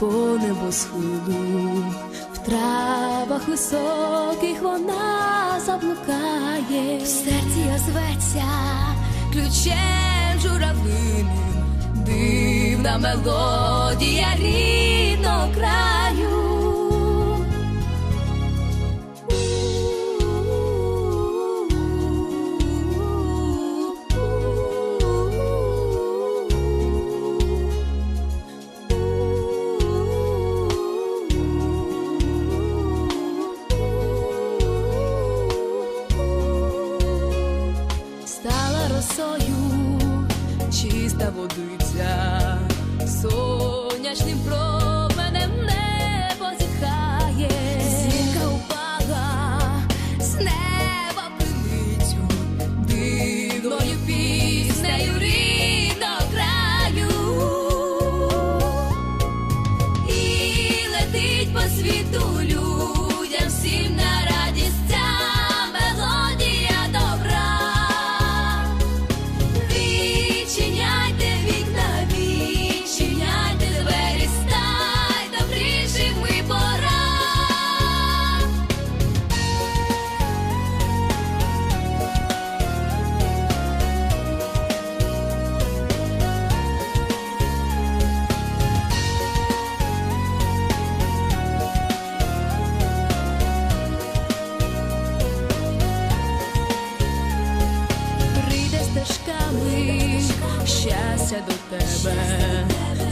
по небосхилу, в травах високих вона заблукає, В серці озветься ключем журавлиним, дивна мелодія рідного росою чиста водиця, сонячним променем небо зітхає, зірка упала з неба пилицю, дивною піснею рідного краю, і летить по світу щастя до тебе,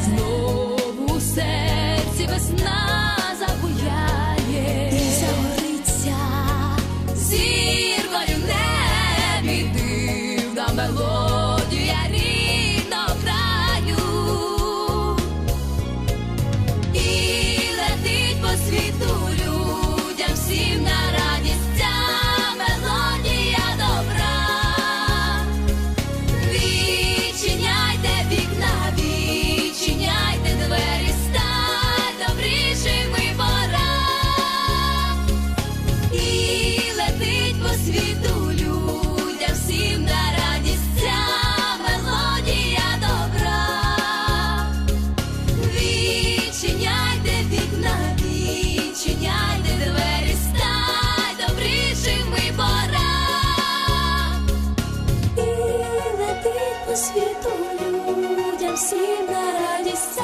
знову у серці весна забуяє, і загориться. зіркою небі дивна мелодія всім на радість